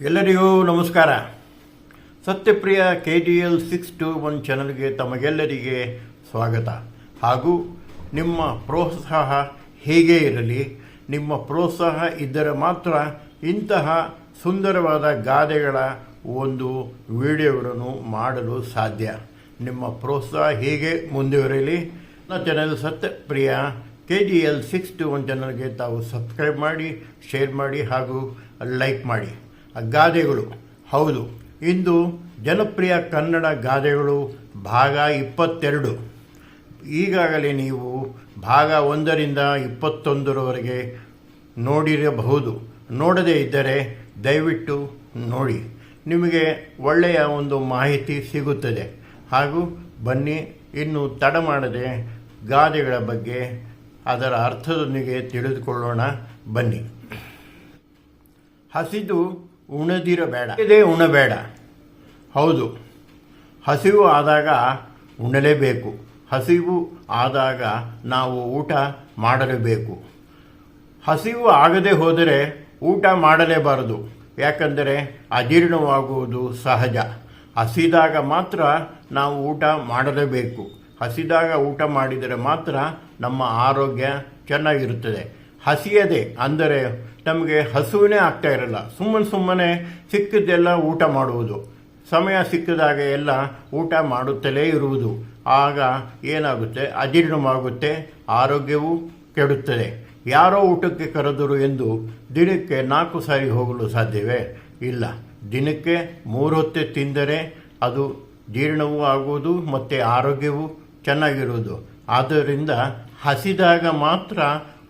ಎಲ್ಲರಿಗೂ ನಮಸ್ಕಾರ. Satyapriya K D L six two one ಚಾನಲ್ಗೆ ತಮಗೆಲ್ಲರಿಗೆ ಸ್ವಾಗತ. ಹಾಗೂ ನಿಮ್ಮ ಪ್ರೋತ್ಸಾಹ ಹೇಗೆ ಇರಲಿ, ನಿಮ್ಮ ಪ್ರೋತ್ಸಾಹ ಇದ್ದರೆ ಮಾತ್ರ ಇಂತಹ ಸುಂದರವಾದ ಗಾದೆಗಳ ಒಂದು ವಿಡಿಯೋಗಳನ್ನು ಮಾಡಲು ಸಾಧ್ಯ. ನಿಮ್ಮ ಪ್ರೋತ್ಸಾಹ ಹೇಗೆ ಮುಂದುವರಿಯಲಿ ನನ್ನ channel Satyapriya K G L six two one ಚಾನಲ್ಗೆ ತಾವು ಸಬ್ಸ್ಕ್ರೈಬ್ ಮಾಡಿ ಶೇರ್ ಮಾಡಿ ಹಾಗೂ ಲೈಕ್ ಮಾಡಿ. ಗಾದೆಗಳು. ಹೌದು, ಇಂದು ಜನಪ್ರಿಯ ಕನ್ನಡ ಗಾದೆಗಳು ಭಾಗ ಇಪ್ಪತ್ತೆರಡು. ಈಗಾಗಲೇ ನೀವು ಭಾಗ ಒಂದರಿಂದ ಇಪ್ಪತ್ತೊಂದರವರೆಗೆ ನೋಡಿರಬಹುದು. ನೋಡದೇ ಇದ್ದರೆ ದಯವಿಟ್ಟು ನೋಡಿ. ನಿಮಗೆ ಒಳ್ಳೆಯ ಒಂದು ಮಾಹಿತಿ ಸಿಗುತ್ತದೆ. ಹಾಗೂ ಬನ್ನಿ, ಇನ್ನು ತಡ ಮಾಡದೆ ಗಾದೆಗಳ ಬಗ್ಗೆ ಅದರ ಅರ್ಥದೊಂದಿಗೆ ತಿಳಿದುಕೊಳ್ಳೋಣ. ಬನ್ನಿ. ಹಸಿದು ಉಣದಿರಬೇಡ. ಇದೇ ಉಣಬೇಡ. ಹೌದು, ಹಸಿವು ಆದಾಗ ಉಣಲೇಬೇಕು. ಹಸಿವು ಆದಾಗ ನಾವು ಊಟ ಮಾಡಲೇಬೇಕು. ಹಸಿವು ಆಗದೆ ಹೋದರೆ ಊಟ ಮಾಡಲೇಬಾರದು. ಯಾಕಂದರೆ ಅಜೀರ್ಣವಾಗುವುದು ಸಹಜ. ಹಸಿದಾಗ ಮಾತ್ರ ನಾವು ಊಟ ಮಾಡಲೇಬೇಕು. ಹಸಿದಾಗ ಊಟ ಮಾಡಿದರೆ ಮಾತ್ರ ನಮ್ಮ ಆರೋಗ್ಯ ಚೆನ್ನಾಗಿರುತ್ತದೆ. ಹಸಿಯದೆ ಅಂದರೆ ನಮಗೆ ಹಸುವಿನೇ ಆಗ್ತಾ ಇರಲ್ಲ. ಸುಮ್ಮನೆ ಸುಮ್ಮನೆ ಸಿಕ್ಕಿದ್ದೆಲ್ಲ ಊಟ ಮಾಡುವುದು. ಸಮಯ ಸಿಕ್ಕಿದಾಗ ಎಲ್ಲ ಊಟ ಮಾಡುತ್ತಲೇ ಇರುವುದು. ಆಗ ಏನಾಗುತ್ತೆ? ಅಜೀರ್ಣವಾಗುತ್ತೆ, ಆರೋಗ್ಯವೂ ಕೆಡುತ್ತದೆ. ಯಾರೋ ಊಟಕ್ಕೆ ಕರೆದರು ಎಂದು ದಿನಕ್ಕೆ ನಾಲ್ಕು ಸಾರಿ ಹೋಗಲು ಸಾಧ್ಯವೇ? ಇಲ್ಲ. ದಿನಕ್ಕೆ ಮೂರು ಹೊತ್ತೆ ತಿಂದರೆ ಅದು ಜೀರ್ಣವೂ ಆಗುವುದು ಮತ್ತು ಆರೋಗ್ಯವೂ ಚೆನ್ನಾಗಿರುವುದು. ಆದ್ದರಿಂದ ಹಸಿದಾಗ ಮಾತ್ರ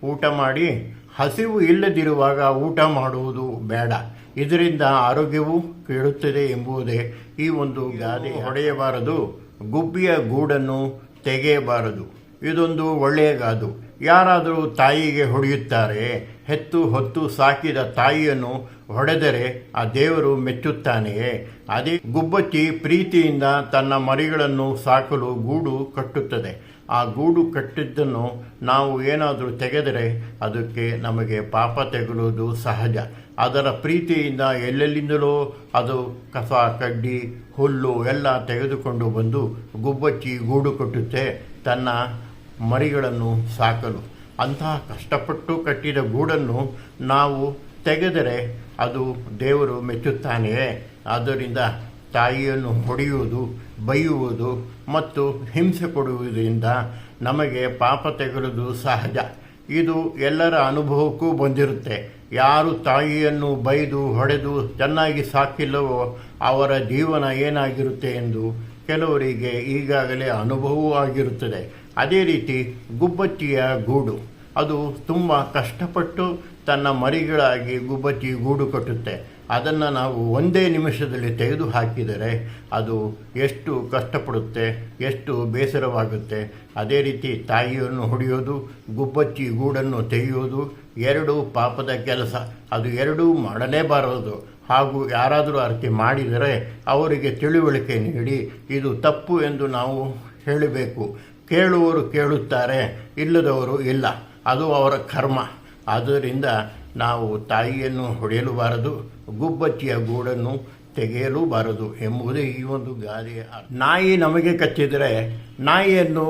ಊಟ ಮಾಡಿ ಹಸಿವು ಇಲ್ಲದಿರುವಾಗ ಊಟ ಮಾಡುವುದು ಬೇಡ. ಇದರಿಂದ ಆರೋಗ್ಯವೂ ಕೇಳುತ್ತದೆ ಎಂಬುದೇ ಈ ಒಂದು ಗಾದೆ. ಹೊಡೆಯಬಾರದು. ಗುಬ್ಬಿಯ ಗೂಡನ್ನು ತೆಗೆಯಬಾರದು. ಇದೊಂದು ಒಳ್ಳೆಯ ಗಾದು. ಯಾರಾದರೂ ತಾಯಿಗೆ ಹೊಡೆಯುತ್ತಾರೆ ಹೆತ್ತು ಹೊತ್ತು ಸಾಕಿದ ತಾಯಿಯನ್ನು ಹೊಡೆದರೆ ಆ ದೇವರು ಮೆಚ್ಚುತ್ತಾನೆಯೇ? ಅದೇ ಗುಬ್ಬಚ್ಚಿ ಪ್ರೀತಿಯಿಂದ ತನ್ನ ಮರಿಗಳನ್ನು ಸಾಕಲು ಗೂಡು ಕಟ್ಟುತ್ತದೆ. ಆ ಗೂಡು ಕಟ್ಟಿದ್ದನ್ನು ನಾವು ಏನಾದರೂ ತೆಗೆದರೆ ಅದಕ್ಕೆ ನಮಗೆ ಪಾಪ ತೆಗಲುವುದು ಸಹಜ. ಅದರ ಪ್ರೀತಿಯಿಂದ ಎಲ್ಲೆಲ್ಲಿಂದಲೋ ಅದು ಕಸ, ಕಡ್ಡಿ, ಹುಲ್ಲು ಎಲ್ಲ ತೆಗೆದುಕೊಂಡು ಬಂದು ಗುಬ್ಬಚ್ಚಿ ಗೂಡು ಕಟ್ಟುತ್ತೆ, ತನ್ನ ಮರಿಗಳನ್ನು ಸಾಕಲು. ಅಂತಹ ಕಷ್ಟಪಟ್ಟು ಕಟ್ಟಿದ ಗೂಡನ್ನು ನಾವು ತೆಗೆದರೆ ಅದು ದೇವರು ಮೆಚ್ಚುತ್ತಾನೆಯೇ? ಆದ್ದರಿಂದ ತಾಯಿಯನ್ನು ಹೊಡೆಯುವುದು, ಬೈಯುವುದು ಮತ್ತು ಹಿಂಸೆ ಕೊಡುವುದರಿಂದ ನಮಗೆ ಪಾಪ ತೆಗೆದು ಸಹಜ. ಇದು ಎಲ್ಲರ ಅನುಭವಕ್ಕೂ ಬಂದಿರುತ್ತೆ. ಯಾರು ತಾಯಿಯನ್ನು ಬೈದು ಹೊಡೆದು ಚೆನ್ನಾಗಿ ಸಾಕಿಲ್ಲವೋ ಅವರ ಜೀವನ ಏನಾಗಿರುತ್ತೆ ಎಂದು ಕೆಲವರಿಗೆ ಈಗಾಗಲೇ ಅನುಭವವೂ ಆಗಿರುತ್ತದೆ. ಅದೇ ರೀತಿ ಗುಬ್ಬಚ್ಚಿಯ ಗೂಡು. ಅದು ತುಂಬ ಕಷ್ಟಪಟ್ಟು ತನ್ನ ಮರಿಗಳಾಗಿ ಗುಬ್ಬಚ್ಚಿ ಗೂಡು ಕಟ್ಟುತ್ತೆ. ಅದನ್ನು ನಾವು ಒಂದೇ ನಿಮಿಷದಲ್ಲಿ ತೆಗೆದು ಹಾಕಿದರೆ ಅದು ಎಷ್ಟು ಕಷ್ಟಪಡುತ್ತೆ, ಎಷ್ಟು ಬೇಸರವಾಗುತ್ತೆ. ಅದೇ ರೀತಿ ತಾಯಿಯನ್ನು ಹೊಡೆಯೋದು, ಗುಬ್ಬಚ್ಚಿ ಗೂಡನ್ನು ತೆಗೆಯೋದು, ಎರಡು ಪಾಪದ ಕೆಲಸ. ಅದು ಎರಡೂ ಮಾಡಲೇಬಾರದು. ಹಾಗೂ ಯಾರಾದರೂ ಅರ್ಥ ಮಾಡಿದರೆ ಅವರಿಗೆ ತಿಳುವಳಿಕೆ ನೀಡಿ, ಇದು ತಪ್ಪು ಎಂದು ನಾವು ಹೇಳಬೇಕು. ಕೇಳುವವರು ಕೇಳುತ್ತಾರೆ, ಇಲ್ಲದವರು ಇಲ್ಲ. ಅದು ಅವರ ಕರ್ಮ. ಆದ್ದರಿಂದ ನಾವು ತಾಯಿಯನ್ನು ಹೊಡೆಯಲೂಬಾರದು. ಗುಬ್ಬಚ್ಚಿಯ ಗೂಡನ್ನು ತೆಗೆಯಲೂಬಾರದು ಎಂಬುದೇ ಈ ಒಂದು ಗಾದೆಯ. ನಾಯಿ ನಮಗೆ ಕಚ್ಚಿದರೆ ನಾಯಿಯನ್ನು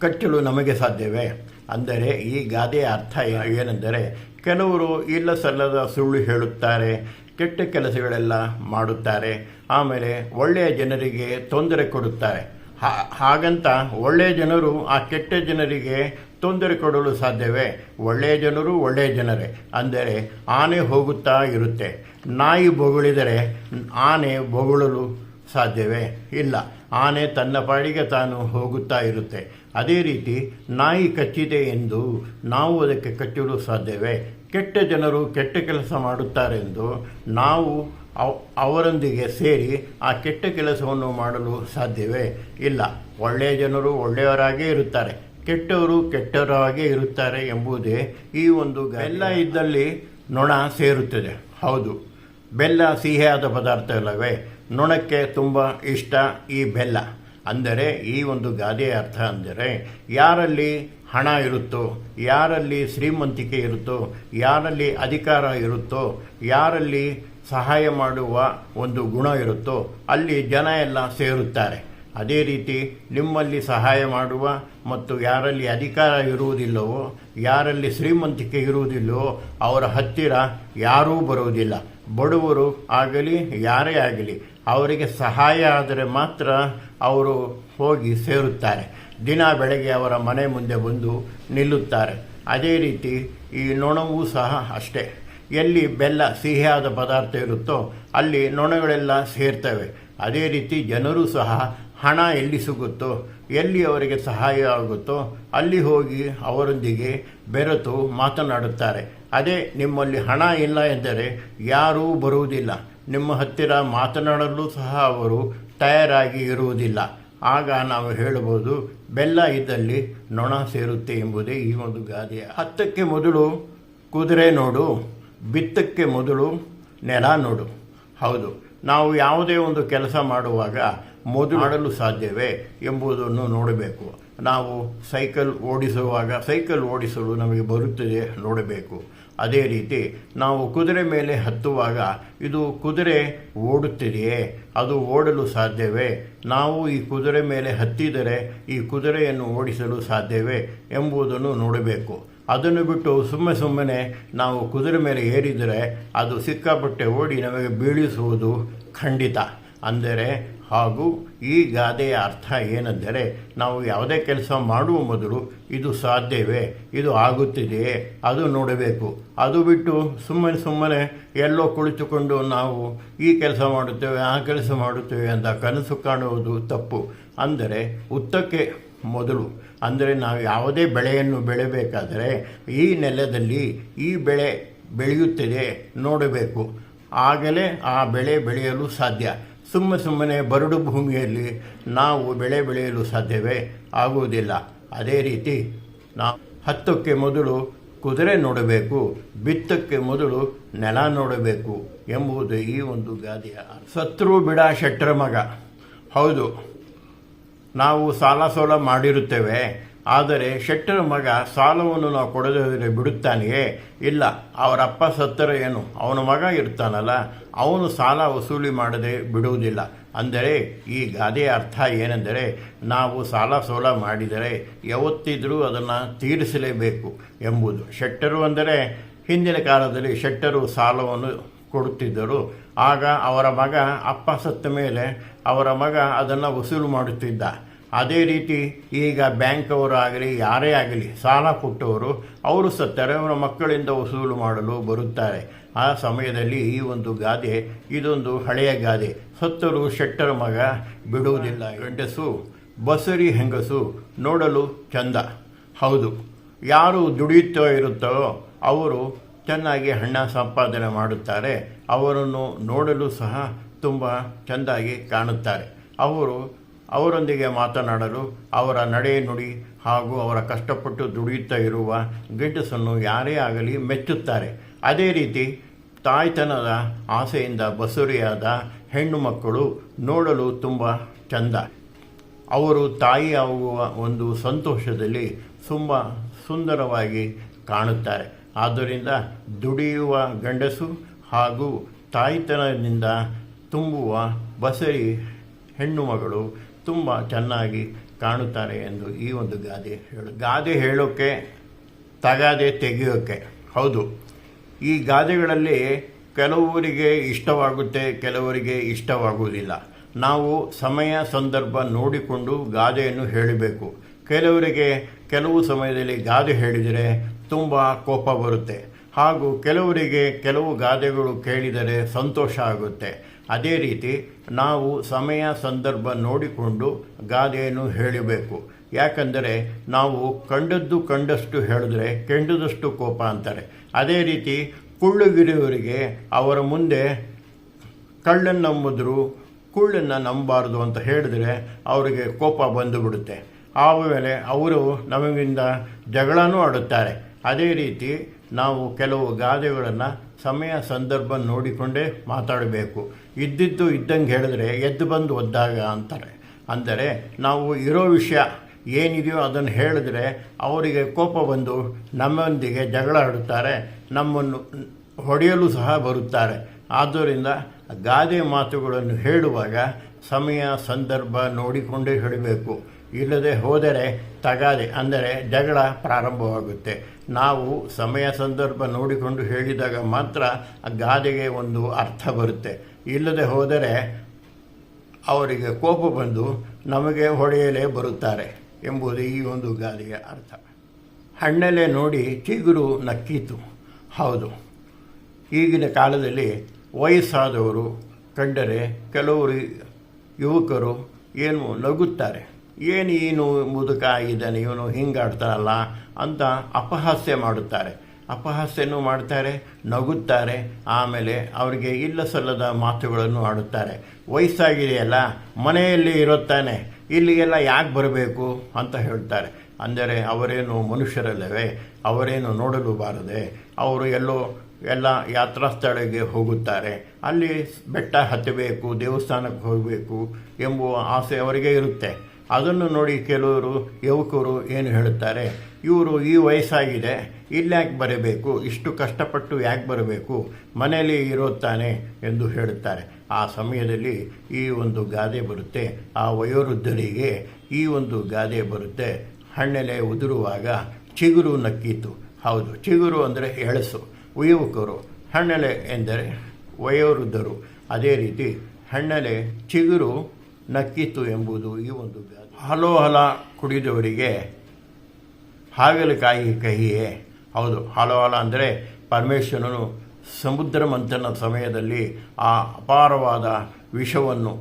ಕಚ್ಚಲು ನಮಗೆ ಸಾಧ್ಯವೇ? ಅಂದರೆ ಈ ಗಾದೆಯ ಅರ್ಥ ಏನೆಂದರೆ ಕೆಲವರು ಇಲ್ಲ ಸಲ್ಲದ ಸುಳ್ಳು ಹೇಳುತ್ತಾರೆ, ಕೆಟ್ಟ ಕೆಲಸಗಳೆಲ್ಲ ಮಾಡುತ್ತಾರೆ, ಆಮೇಲೆ ಒಳ್ಳೆಯ ಜನರಿಗೆ ತೊಂದರೆ ಕೊಡುತ್ತಾರೆ. ಹಾಗಂತ ಒಳ್ಳೆಯ ಜನರು ಆ ಕೆಟ್ಟ ಜನರಿಗೆ ತೊಂದರೆ ಕೊಡಲು ಸಾಧ್ಯವೇ? ಒಳ್ಳೆಯ ಜನರು ಒಳ್ಳೆಯ ಜನರೇ. ಅಂದರೆ ಆನೆ ಹೋಗುತ್ತಾ ಇರುತ್ತೆ. ನಾಯಿ ಬೊಗಳಿದರೆ ಆನೆ ಬೊಗಳಲು ಸಾಧ್ಯವೇ? ಇಲ್ಲ. ಆನೆ ತನ್ನ ಪಾಡಿಗೆ ತಾನು ಹೋಗುತ್ತಾ ಇರುತ್ತೆ. ಅದೇ ರೀತಿ ನಾಯಿ ಕಚ್ಚಿದೆ ಎಂದು ನಾವು ಅದಕ್ಕೆ ಕಚ್ಚಲು ಸಾಧ್ಯವೇ? ಕೆಟ್ಟ ಜನರು ಕೆಟ್ಟ ಕೆಲಸ ಮಾಡುತ್ತಾರೆಂದು ನಾವು ಅವ್- ಅವರೊಂದಿಗೆ ಸೇರಿ ಆ ಕೆಟ್ಟ ಕೆಲಸವನ್ನು ಮಾಡಲು ಸಾಧ್ಯವೇ? ಇಲ್ಲ. ಒಳ್ಳೆಯ ಜನರು ಒಳ್ಳೆಯವರಾಗೇ ಇರುತ್ತಾರೆ. ಕೆಟ್ಟವರು ಕೆಟ್ಟವರಾಗೇ ಇರುತ್ತಾರೆ ಎಂಬುದೇ ಈ ಒಂದು ಬೆಲ್ಲ ಇದ್ದಲ್ಲಿ ನೊಣ ಸೇರುತ್ತದೆ. ಹೌದು. ಬೆಲ್ಲ ಸಿಹಿಯಾದ ಪದಾರ್ಥ ಇಲ್ಲವೇ ನೊಣಕ್ಕೆ ತುಂಬ ಇಷ್ಟ ಈ ಬೆಲ್ಲ. ಅಂದರೆ ಈ ಒಂದು ಗಾದೆಯ ಅರ್ಥ ಅಂದರೆ ಯಾರಲ್ಲಿ ಹಣ ಇರುತ್ತೋ ಯಾರಲ್ಲಿ ಶ್ರೀಮಂತಿಕೆ ಇರುತ್ತೋ ಯಾರಲ್ಲಿ ಅಧಿಕಾರ ಇರುತ್ತೋ ಯಾರಲ್ಲಿ ಸಹಾಯ ಮಾಡುವ ಒಂದು ಗುಣ ಇರುತ್ತೋ ಅಲ್ಲಿ ಜನ ಎಲ್ಲ ಸೇರುತ್ತಾರೆ. ಅದೇ ರೀತಿ ನಿಮ್ಮಲ್ಲಿ ಸಹಾಯ ಮಾಡುವ ಮತ್ತು ಯಾರಲ್ಲಿ ಅಧಿಕಾರ ಇರುವುದಿಲ್ಲವೋ, ಯಾರಲ್ಲಿ ಶ್ರೀಮಂತಿಕೆ ಇರುವುದಿಲ್ಲವೋ, ಅವರ ಹತ್ತಿರ ಯಾರೂ ಬರುವುದಿಲ್ಲ. ಬಡವರು ಆಗಲಿ, ಯಾರೇ ಆಗಲಿ, ಅವರಿಗೆ ಸಹಾಯ ಆದರೆ ಮಾತ್ರ ಅವರು ಹೋಗಿ ಸೇರುತ್ತಾರೆ. ದಿನ ಬೆಳಗ್ಗೆ ಅವರ ಮನೆ ಮುಂದೆ ಬಂದು ನಿಲ್ಲುತ್ತಾರೆ. ಅದೇ ರೀತಿ ಈ ನೊಣವೂ ಸಹ ಅಷ್ಟೇ. ಎಲ್ಲಿ ಬೆಲ್ಲ ಸಿಹಿಯಾದ ಪದಾರ್ಥ ಇರುತ್ತೋ, ಅಲ್ಲಿ ನೊಣಗಳೆಲ್ಲ ಸೇರ್ತವೆ. ಅದೇ ರೀತಿ ಜನರು ಸಹ ಹಣ ಎಲ್ಲಿ ಸಿಗುತ್ತೋ, ಎಲ್ಲಿ ಅವರಿಗೆ ಸಹಾಯ ಆಗುತ್ತೋ, ಅಲ್ಲಿ ಹೋಗಿ ಅವರೊಂದಿಗೆ ಬೆರೆತು ಮಾತನಾಡುತ್ತಾರೆ. ಅದೇ ನಿಮ್ಮಲ್ಲಿ ಹಣ ಇಲ್ಲ ಎಂದರೆ ಯಾರೂ ಬರುವುದಿಲ್ಲ. ನಿಮ್ಮ ಹತ್ತಿರ ಮಾತನಾಡಲು ಸಹ ಅವರು ತಯಾರಾಗಿ ಇರುವುದಿಲ್ಲ. ಆಗ ನಾವು ಹೇಳಬಹುದು, ಬೆಲ್ಲ ಇದ್ದಲ್ಲಿ ನೊಣ ಸೇರುತ್ತೆ ಎಂಬುದೇ ಈ ಒಂದು ಗಾದೆ. ಹತ್ತಕ್ಕೆ ಮೊದಲು ಕುದುರೆ ನೋಡು, ಬಿತ್ತಕ್ಕೆ ಮೊದಲು ನೆಲ ನೋಡು. ಹೌದು, ನಾವು ಯಾವುದೇ ಒಂದು ಕೆಲಸ ಮಾಡುವಾಗ ಮೊದಲು ಮಾಡಲು ಸಾಧ್ಯವೇ ಎಂಬುದನ್ನು ನೋಡಬೇಕು. ನಾವು ಸೈಕಲ್ ಓಡಿಸುವಾಗ, ಸೈಕಲ್ ಓಡಿಸಲು ನಮಗೆ ಬರುತ್ತದೆ ನೋಡಬೇಕು. ಅದೇ ರೀತಿ ನಾವು ಕುದುರೆ ಮೇಲೆ ಹತ್ತುವಾಗ ಇದು ಕುದುರೆ ಓಡುತ್ತಿದೆಯೇ? ಅದು ಓಡಲು ಸಾಧ್ಯವೇ? ನಾವು ಈ ಕುದುರೆ ಮೇಲೆ ಹತ್ತಿದರೆ ಈ ಕುದುರೆಯನ್ನು ಓಡಿಸಲು ಸಾಧ್ಯವೇ ಎಂಬುದನ್ನು ನೋಡಬೇಕು. ಅದನ್ನು ಬಿಟ್ಟು ಸುಮ್ಮನೆ ಸುಮ್ಮನೆ ನಾವು ಕುದುರೆ ಮೇಲೆ ಏರಿದರೆ ಅದು ಸಿಕ್ಕಾಪಟ್ಟೆ ಓಡಿ ನಮಗೆ ಬೀಳಿಸುವುದು ಖಂಡಿತ. ಅಂದರೆ ಹಾಗೂ ಈ ಗಾದೆಯ ಅರ್ಥ ಏನೆಂದರೆ ನಾವು ಯಾವುದೇ ಕೆಲಸ ಮಾಡುವ ಮೊದಲು ಇದು ಸಾಧ್ಯವೇ? ಇದು ಆಗುತ್ತಿದೆಯೇ? ಅದು ನೋಡಬೇಕು. ಅದು ಬಿಟ್ಟು ಸುಮ್ಮನೆ ಸುಮ್ಮನೆ ಎಲ್ಲೋ ಕುಳಿತುಕೊಂಡು ನಾವು ಈ ಕೆಲಸ ಮಾಡುತ್ತೇವೆ, ಆ ಕೆಲಸ ಮಾಡುತ್ತೇವೆ ಅಂತ ಕನಸು ಕಾಣುವುದು ತಪ್ಪು. ಅಂದರೆ ಉತ್ತಕ್ಕೆ ಮೊದಲು. ಅಂದರೆ ನಾವು ಯಾವುದೇ ಬೆಳೆಯನ್ನು ಬೆಳೆಯಬೇಕಾದರೆ ಈ ನೆಲದಲ್ಲಿ ಈ ಬೆಳೆ ಬೆಳೆಯುತ್ತಿದೆ, ನೋಡಬೇಕು. ಆಗಲೇ ಆ ಬೆಳೆ ಬೆಳೆಯಲು ಸಾಧ್ಯ. ಸುಮ್ಮನೆ ಸುಮ್ಮನೆ ಬರಡು ಭೂಮಿಯಲ್ಲಿ ನಾವು ಬೆಳೆ ಬೆಳೆಯಲು ಸಾಧ್ಯವೇ? ಆಗುವುದಿಲ್ಲ. ಅದೇ ರೀತಿ ನಾವು ಹತ್ತಕ್ಕೆ ಮೊದಲು ಕುದುರೆ ನೋಡಬೇಕು, ಬಿತ್ತಕ್ಕೆ ಮೊದಲು ನೆಲ ನೋಡಬೇಕು ಎಂಬುದು ಈ ಒಂದು ಗಾದೆಯ ಸತ್ರು ಬಿಡ ಶೆಟ್ಟರ ಮಗ. ಹೌದು, ನಾವು ಸಾಲ ಸೋಲ ಮಾಡಿರುತ್ತೇವೆ. ಆದರೆ ಶೆಟ್ಟರ ಮಗ ಸಾಲವನ್ನು ನಾವು ಕೊಡದೇ ಬಿಡುತ್ತಾನೆಯೇ? ಇಲ್ಲ. ಅವರ ಅಪ್ಪ ಸತ್ತರ ಏನು? ಅವನ ಮಗ ಇರ್ತಾನಲ್ಲ. ಅವನು ಸಾಲ ವಸೂಲಿ ಮಾಡದೆ ಬಿಡುವುದಿಲ್ಲ. ಅಂದರೆ ಈ ಗಾದೆಯ ಅರ್ಥ ಏನೆಂದರೆ ನಾವು ಸಾಲ ಸೋಲ ಮಾಡಿದರೆ ಯಾವತ್ತಿದ್ರೂ ಅದನ್ನು ತೀರಿಸಲೇಬೇಕು ಎಂಬುದು. ಶೆಟ್ಟರು ಅಂದರೆ ಹಿಂದಿನ ಕಾಲದಲ್ಲಿ ಶೆಟ್ಟರು ಸಾಲವನ್ನು ಕೊಡುತ್ತಿದ್ದರು. ಆಗ ಅವರ ಮಗ ಅಪ್ಪ ಸತ್ತ ಮೇಲೆ ಅವರ ಮಗ ಅದನ್ನು ವಸೂಲು ಮಾಡುತ್ತಿದ್ದ. ಅದೇ ರೀತಿ ಈಗ ಬ್ಯಾಂಕ್ ಅವರು ಆಗಲಿ ಯಾರೇ ಆಗಲಿ, ಸಾಲ ಕೊಟ್ಟವರು, ಅವರು ಸತ್ತಾರೆ ಅವರ ಮಕ್ಕಳಿಂದ ವಸೂಲು ಮಾಡಲು ಬರುತ್ತಾರೆ. ಆ ಸಮಯದಲ್ಲಿ ಈ ಒಂದು ಗಾದೆ, ಇದೊಂದು ಹಳೆಯ ಗಾದೆ. ಸತ್ತರು ಶೆಟ್ಟರ ಮಗ ಬಿಡುವುದಿಲ್ಲ. ಗಂಡಸು, ಬಸರಿ ಹೆಂಗಸು ನೋಡಲು ಚಂದ. ಹೌದು, ಯಾರು ದುಡಿಯುತ್ತಾ ಇರುತ್ತೋ ಅವರು ಚೆನ್ನಾಗಿ ಹಣ ಸಂಪಾದನೆ ಮಾಡುತ್ತಾರೆ. ಅವರನ್ನು ನೋಡಲು ಸಹ ತುಂಬ ಚೆಂದಾಗಿ ಕಾಣುತ್ತಾರೆ. ಅವರು ಅವರೊಂದಿಗೆ ಮಾತನಾಡಲು ಅವರ ನಡೆ ನುಡಿ ಹಾಗೂ ಅವರ ಕಷ್ಟಪಟ್ಟು ದುಡಿಯುತ್ತಾ ಇರುವ ಗಂಡಸನ್ನು ಯಾರೇ ಆಗಲಿ ಮೆಚ್ಚುತ್ತಾರೆ. ಅದೇ ರೀತಿ ತಾಯ್ತನದ ಆಸೆಯಿಂದ ಬಸುರಿಯಾದ ಹೆಣ್ಣು ಮಕ್ಕಳು ನೋಡಲು ತುಂಬ ಚಂದ. ಅವರು ತಾಯಿ ಆಗುವ ಒಂದು ಸಂತೋಷದಲ್ಲಿ ತುಂಬ ಸುಂದರವಾಗಿ ಕಾಣುತ್ತಾರೆ. ಆದ್ದರಿಂದ ದುಡಿಯುವ ಗಂಡಸು ಹಾಗೂ ತಾಯ್ತನದಿಂದ ತುಂಬುವ ಬಸರಿ ಹೆಣ್ಣು ಮಗಳು ತುಂಬ ಚೆನ್ನಾಗಿ ಕಾಣುತ್ತಾರೆ ಎಂದು ಈ ಒಂದು ಗಾದೆ ಹೇಳು, ಗಾದೆ ಹೇಳೋಕ್ಕೆ ತಗಾದೆ ತೆಗೆಯೋಕ್ಕೆ ಹೌದು. ಈ ಗಾದೆಗಳಲ್ಲಿ ಕೆಲವರಿಗೆ ಇಷ್ಟವಾಗುತ್ತೆ, ಕೆಲವರಿಗೆ ಇಷ್ಟವಾಗುವುದಿಲ್ಲ. ನಾವು ಸಮಯ, ಸಂದರ್ಭ ನೋಡಿಕೊಂಡು ಗಾದೆಯನ್ನು ಹೇಳಬೇಕು. ಕೆಲವರಿಗೆ ಕೆಲವು ಸಮಯದಲ್ಲಿ ಗಾದೆ ಹೇಳಿದರೆ ತುಂಬ ಕೋಪ ಬರುತ್ತೆ. ಹಾಗೂ ಕೆಲವರಿಗೆ ಕೆಲವು ಗಾದೆಗಳು ಕೇಳಿದರೆ ಸಂತೋಷ ಆಗುತ್ತೆ. ಅದೇ ರೀತಿ ನಾವು ಸಮಯ ಸಂದರ್ಭ ನೋಡಿಕೊಂಡು ಗಾದೆಯನ್ನು ಹೇಳಬೇಕು. ಯಾಕಂದರೆ ನಾವು ಕಂಡದ್ದು ಕಂಡಷ್ಟು ಹೇಳಿದ್ರೆ ಕೆಂಡದಷ್ಟು ಕೋಪ ಅಂತಾರೆ. ಅದೇ ರೀತಿ ಕುಳ್ಳುಗಿರಿಯವರಿಗೆ ಅವರ ಮುಂದೆ ಕಳ್ಳನ್ನು ನಂಬಿದ್ರು ಕುಳ್ಳನ್ನು ನಂಬಬಾರ್ದು ಅಂತ ಹೇಳಿದ್ರೆ ಅವರಿಗೆ ಕೋಪ ಬಂದು ಬಿಡುತ್ತೆ. ಆಮೇಲೆ ಅವರು ನಮಗಿಂದ ಜಗಳನೂ ಆಡುತ್ತಾರೆ. ಅದೇ ರೀತಿ ನಾವು ಕೆಲವು ಗಾದೆಗಳನ್ನು ಸಮಯ ಸಂದರ್ಭ ನೋಡಿಕೊಂಡೇ ಮಾತಾಡಬೇಕು. ಇದ್ದಿದ್ದು ಇದ್ದಂಗೆ ಹೇಳಿದ್ರೆ ಎದ್ದು ಬಂದು ಒದ್ದಾಗ ಅಂತಾರೆ. ಅಂದರೆ ನಾವು ಇರೋ ವಿಷಯ ಏನಿದೆಯೋ ಅದನ್ನು ಹೇಳಿದ್ರೆ ಅವರಿಗೆ ಕೋಪ ಬಂದು ನಮ್ಮೊಂದಿಗೆ ಜಗಳ ಆಡುತ್ತಾರೆ, ನಮ್ಮನ್ನು ಹೊಡೆಯಲು ಸಹ ಬರುತ್ತಾರೆ. ಆದ್ದರಿಂದ ಗಾದೆ ಮಾತುಗಳನ್ನು ಹೇಳುವಾಗ ಸಮಯ, ಸಂದರ್ಭ ನೋಡಿಕೊಂಡೇ ಹೇಳಬೇಕು. ಇಲ್ಲದೆ ಹೋದರೆ ತಗಾದೆ, ಅಂದರೆ ಜಗಳ ಪ್ರಾರಂಭವಾಗುತ್ತೆ. ನಾವು ಸಮಯ, ಸಂದರ್ಭ ನೋಡಿಕೊಂಡು ಹೇಳಿದಾಗ ಮಾತ್ರ ಆ ಗಾದೆಗೆ ಒಂದು ಅರ್ಥ ಬರುತ್ತೆ. ಇಲ್ಲದೆ ಹೋದರೆ ಅವರಿಗೆ ಕೋಪ ಬಂದು ನಮಗೆ ಹೊಡೆಯಲೇ ಬರುತ್ತಾರೆ ಎಂಬುದು ಈ ಒಂದು ಗಾದೆಯ ಅರ್ಥ. ಹಣ್ಣೆಲೆ ನೋಡಿ ಚಿಗುರು ನಕ್ಕಿತು. ಹೌದು, ಈಗಿನ ಕಾಲದಲ್ಲಿ ವಯಸ್ಸಾದವರು ಕಂಡರೆ ಕೆಲವರು ಯುವಕರು ಏನು ನಗುತ್ತಾರೆ. ಏನು ಏನು ಮುದುಕ ಇದ್ದಾನೆ, ಇವನು ಹಿಂಗಾಡ್ತಾನಲ್ಲ ಅಂತ ಅಪಹಾಸ್ಯ ಮಾಡುತ್ತಾರೆ. ಅಪಹಾಸ್ಯನೂ ಮಾಡ್ತಾರೆ, ನಗುತ್ತಾರೆ, ಆಮೇಲೆ ಅವರಿಗೆ ಇಲ್ಲ ಸಲ್ಲದ ಮಾತುಗಳನ್ನು ಆಡುತ್ತಾರೆ. ವಯಸ್ಸಾಗಿದೆಯಲ್ಲ, ಮನೆಯಲ್ಲಿ ಇರುತ್ತಾನೆ ಇಲ್ಲಿಗೆಲ್ಲ ಯಾಕೆ ಬರಬೇಕು ಅಂತ ಹೇಳ್ತಾರೆ. ಅಂದರೆ ಅವರೇನು ಮನುಷ್ಯರಲ್ಲವೇ, ಅವರೇನು ನೋಡಲು ಬಾರದೆ, ಅವರು ಎಲ್ಲೋ ಎಲ್ಲ ಯಾತ್ರಾ ಸ್ಥಳಕ್ಕೆ ಹೋಗುತ್ತಾರೆ. ಅಲ್ಲಿ ಬೆಟ್ಟ ಹತ್ತಬೇಕು, ದೇವಸ್ಥಾನಕ್ಕೆ ಹೋಗಬೇಕು ಎಂಬುವ ಆಸೆ ಅವರಿಗೆ ಇರುತ್ತೆ. ಅದನ್ನು ನೋಡಿ ಕೆಲವರು ಯುವಕರು ಏನು ಹೇಳುತ್ತಾರೆ? ಇವರು ಈ ವಯಸ್ಸಾಗಿದೆ, ಇಲ್ಯಾಕೆ ಬರಬೇಕು, ಇಷ್ಟು ಕಷ್ಟಪಟ್ಟು ಯಾಕೆ ಬರಬೇಕು, ಮನೆಯಲ್ಲಿ ಇರುತ್ತಾನೆ ಎಂದು ಹೇಳುತ್ತಾರೆ. ಆ ಸಮಯದಲ್ಲಿ ಈ ಒಂದು ಗಾದೆ ಬರುತ್ತೆ. ಆ ವಯೋವೃದ್ಧರಿಗೆ ಈ ಒಂದು ಗಾದೆ ಬರುತ್ತೆ. ಹಣ್ಣೆಲೆ ಉದುರುವಾಗ ಚಿಗುರು ನಕ್ಕೀತು. ಹೌದು, ಚಿಗುರು ಅಂದರೆ ಎಳಸು. ಯುವಕರು ಹಣ್ಣೆಲೆ ಎಂದರೆ ವಯೋವೃದ್ಧರು. ಅದೇ ರೀತಿ ಹಣ್ಣೆಲೆ ಚಿಗುರು ನಕ್ಕಿತು ಎಂಬುದು ಈ ಒಂದು ಗಾದೆ. ಹಲೋ ಹಲ ಕುಡಿದವರಿಗೆ ಹಾಗಲಕಾಯಿ ಕಹಿಯೇ. ಹೌದು ಹಾಲು ಹಲ ಅಂದರೆ ಪರಮೇಶ್ವರನು ಸಮುದ್ರ ಮಂಥನ ಸಮಯದಲ್ಲಿ ಆ ಅಪಾರವಾದ ವಿಷವನ್ನು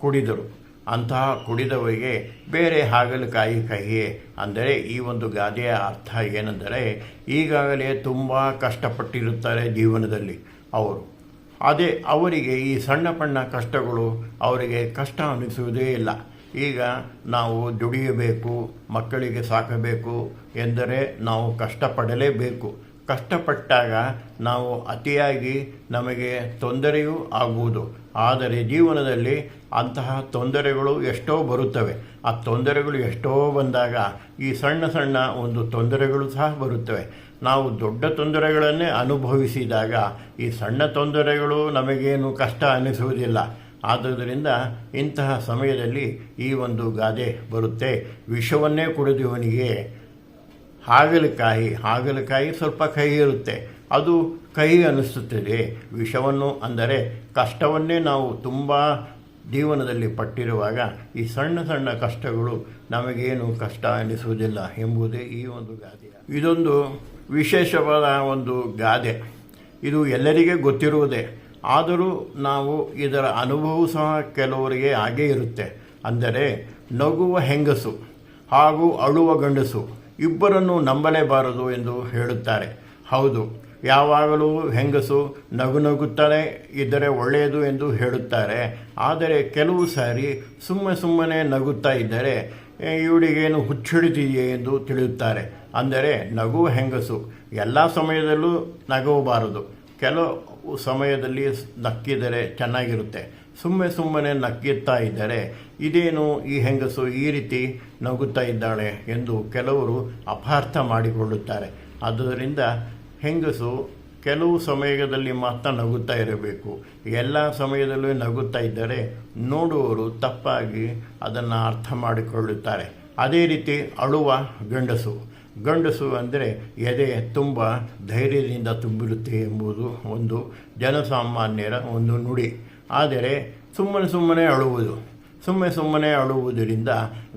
ಕುಡಿದರು. ಅಂತಹ ಕುಡಿದವರಿಗೆ ಬೇರೆ ಹಾಗಲಕಾಯಿ ಕಹಿಯೇ ಅಂದರೆ ಈ ಒಂದು ಗಾದೆಯ ಅರ್ಥ ಏನೆಂದರೆ ಈಗಾಗಲೇ ತುಂಬ ಕಷ್ಟಪಟ್ಟಿರುತ್ತಾರೆ ಜೀವನದಲ್ಲಿ ಅವರು. ಅದೇ ಅವರಿಗೆ ಈ ಸಣ್ಣ ಪಣ್ಣ ಕಷ್ಟಗಳು ಅವರಿಗೆ ಕಷ್ಟ ಅನಿಸುವುದೇ ಇಲ್ಲ. ಈಗ ನಾವು ದುಡಿಯಬೇಕು, ಮಕ್ಕಳಿಗೆ ಸಾಕಬೇಕು ಎಂದರೆ ನಾವು ಕಷ್ಟಪಡಲೇಬೇಕು. ಕಷ್ಟಪಟ್ಟಾಗ ನಾವು ಅತಿಯಾಗಿ ನಮಗೆ ತೊಂದರೆಯೂ ಆಗುವುದು. ಆದರೆ ಜೀವನದಲ್ಲಿ ಅಂತಹ ತೊಂದರೆಗಳು ಎಷ್ಟೋ ಬರುತ್ತವೆ. ಆ ತೊಂದರೆಗಳು ಎಷ್ಟೋ ಬಂದಾಗ ಈ ಸಣ್ಣ ಸಣ್ಣ ಒಂದು ತೊಂದರೆಗಳು ಸಹ ಬರುತ್ತವೆ. ನಾವು ದೊಡ್ಡ ತೊಂದರೆಗಳನ್ನೇ ಅನುಭವಿಸಿದಾಗ ಈ ಸಣ್ಣ ತೊಂದರೆಗಳು ನಮಗೇನು ಕಷ್ಟ ಅನ್ನಿಸುವುದಿಲ್ಲ ಆದುದರಿಂದ ಇಂತಹ ಸಮಯದಲ್ಲಿ ಈ ಒಂದು ಗಾದೆ ಬರುತ್ತೆ. ವಿಷವನ್ನೇ ಕುಡಿದಿವನಿಗೆ ಹಾಗಲಕಾಯಿ ಹಾಗಲಕಾಯಿ ಸ್ವಲ್ಪ ಕಹಿ ಇರುತ್ತೆ. ಅದು ಕಹಿ ಅನಿಸುತ್ತದೆ ವಿಷವನ್ನು ಅಂದರೆ ಕಷ್ಟವನ್ನೇ ನಾವು ತುಂಬ ಜೀವನದಲ್ಲಿ ಪಟ್ಟಿರುವಾಗ ಈ ಸಣ್ಣ ಸಣ್ಣ ಕಷ್ಟಗಳು ನಮಗೇನು ಕಷ್ಟ ಅನಿಸುವುದಿಲ್ಲ ಎಂಬುದೇ ಈ ಒಂದು ಗಾದೆ. ಇದೊಂದು ವಿಶೇಷವಾದ ಒಂದು ಗಾದೆ. ಇದು ಎಲ್ಲರಿಗೆ ಗೊತ್ತಿರುವುದೇ. ಆದರೂ ನಾವು ಇದರ ಅನುಭವ ಸಹ ಕೆಲವರಿಗೆ ಹಾಗೇ ಇರುತ್ತೆ. ಅಂದರೆ ನಗುವ ಹೆಂಗಸು ಹಾಗೂ ಅಳುವ ಗಂಡಸು ಇಬ್ಬರನ್ನು ನಂಬಲೇಬಾರದು ಎಂದು ಹೇಳುತ್ತಾರೆ. ಹೌದು, ಯಾವಾಗಲೂ ಹೆಂಗಸು ನಗು ನಗುತ್ತಾನೆ ಇದ್ದರೆ ಒಳ್ಳೆಯದು ಎಂದು ಹೇಳುತ್ತಾರೆ. ಆದರೆ ಕೆಲವು ಸಾರಿ ಸುಮ್ಮನೆ ಸುಮ್ಮನೆ ನಗುತ್ತಾ ಇದ್ದರೆ ಇವಳಿಗೇನು ಹುಚ್ಚಿಡಿದೆಯೇ? ಎಂದು ತಿಳಿಯುತ್ತಾರೆ. ಅಂದರೆ ನಗುವ ಹೆಂಗಸು ಎಲ್ಲ ಸಮಯದಲ್ಲೂ ನಗವಬಾರದು ಕೆಲವು ಸಮಯದಲ್ಲಿ ನಕ್ಕಿದರೆ ಚೆನ್ನಾಗಿರುತ್ತೆ. ಸುಮ್ಮನೆ ಸುಮ್ಮನೆ ನಕ್ಕಿರ್ತಾ ಇದ್ದರೆ ಇದೇನು ಈ ಹೆಂಗಸು ಈ ರೀತಿ ನಗುತ್ತಾ ಇದ್ದಾಳೆ ಎಂದು ಕೆಲವರು ಅಪಾರ್ಥ ಮಾಡಿಕೊಳ್ಳುತ್ತಾರೆ. ಆದ್ದರಿಂದ ಹೆಂಗಸು ಕೆಲವು ಸಮಯದಲ್ಲಿ ಮಾತ್ರ ನಗುತ್ತಾ ಇರಬೇಕು. ಎಲ್ಲ ಸಮಯದಲ್ಲೂ ನಗುತ್ತಾ ಇದ್ದರೆ ನೋಡುವವರು ತಪ್ಪಾಗಿ ಅದನ್ನು ಅರ್ಥ ಮಾಡಿಕೊಳ್ಳುತ್ತಾರೆ. ಅದೇ ರೀತಿ ಅಳುವ ಗಂಡಸು. ಗಂಡಸು ಅಂದರೆ ಎದೆ ತುಂಬ ಧೈರ್ಯದಿಂದ ತುಂಬಿರುತ್ತೆ ಎಂಬುದು ಒಂದು ಜನಸಾಮಾನ್ಯರ ಒಂದು ನುಡಿ. ಆದರೆ ಸುಮ್ಮನೆ ಸುಮ್ಮನೆ ಅಳುವುದು. ಸುಮ್ಮನೆ ಸುಮ್ಮನೆ ಅಳುವುದರಿಂದ